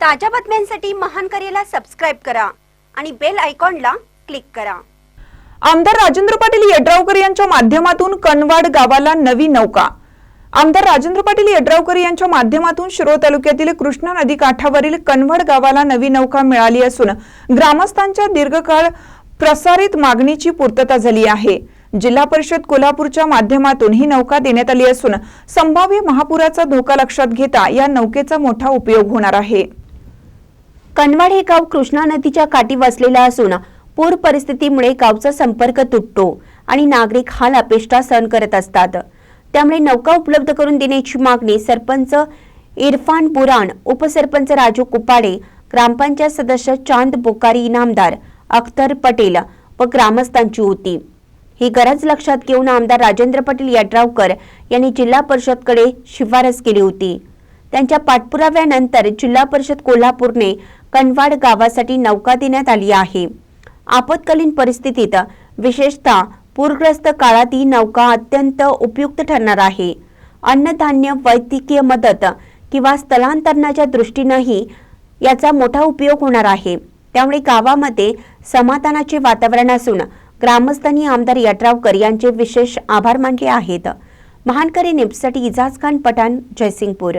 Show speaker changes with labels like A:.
A: ताज्या बातम्यांसाठी महान करेला सबस्क्राईब करा आणि बेल आयकॉनला क्लिक करा.
B: आमदार राजेंद्र पाटील यड्रावकर यांच्या माध्यमातून कनवाड गावाला नवी नौका. आमदार राजेंद्र पाटील यड्रावकर यांच्या माध्यमातून शिरोळ तालुक्यातील कृष्णा नदी काठावरील कणवड गावाला नवी नौका मिळाली असून ग्रामस्थांच्या दीर्घकाळ प्रसारित मागणीची पूर्तता झाली आहे. जिल्हा परिषद कोल्हापूरच्या माध्यमातून ही नौका देण्यात आली असून संभाव्य महापुराचा धोका लक्षात घेता या नौकेचा मोठा उपयोग होणार आहे.
A: कनवाड हे गाव कृष्णा नदीच्या काठी वसलेलं असून पूर परिस्थितीमुळे गावचा संपर्क तुटतो आणि नागरिक हाल अपेष्टा सहन करत असतात. त्यामुळे नौका उपलब्ध करून देण्याची मागणी सरपंच इरफान बुराण उपसरपंच राजू कुपाडे ग्रामपंचायत सदस्य चांद बोकारी इनामदार अख्तर पटेल व ग्रामस्थांची होती. ही गरज लक्षात घेऊन आमदार राजेंद्र पटेल यड्रावकर यांनी जिल्हा परिषदकडे शिफारस केली होती. त्यांच्या पाठपुराव्यानंतर जिल्हा परिषद कोल्हापूरने कनवाड गावासाठी नौका देण्यात आली आहे. आपत्कालीन परिस्थितीत विशेषतः पूरग्रस्त काळात ही नौका अत्यंत उपयुक्त ठरणार आहे. अन्नधान्य वैद्यकीय मदत किंवा स्थलांतरणाच्या दृष्टीनंही याचा मोठा उपयोग होणार आहे. त्यामुळे गावामध्ये समाधानाचे वातावरण असून ग्रामस्थांनी आमदार यड्रावकर यांचे विशेष आभार मानले आहेत. महानकरी न्यूजसाठी इजाज खान पठाण जयसिंगपूर.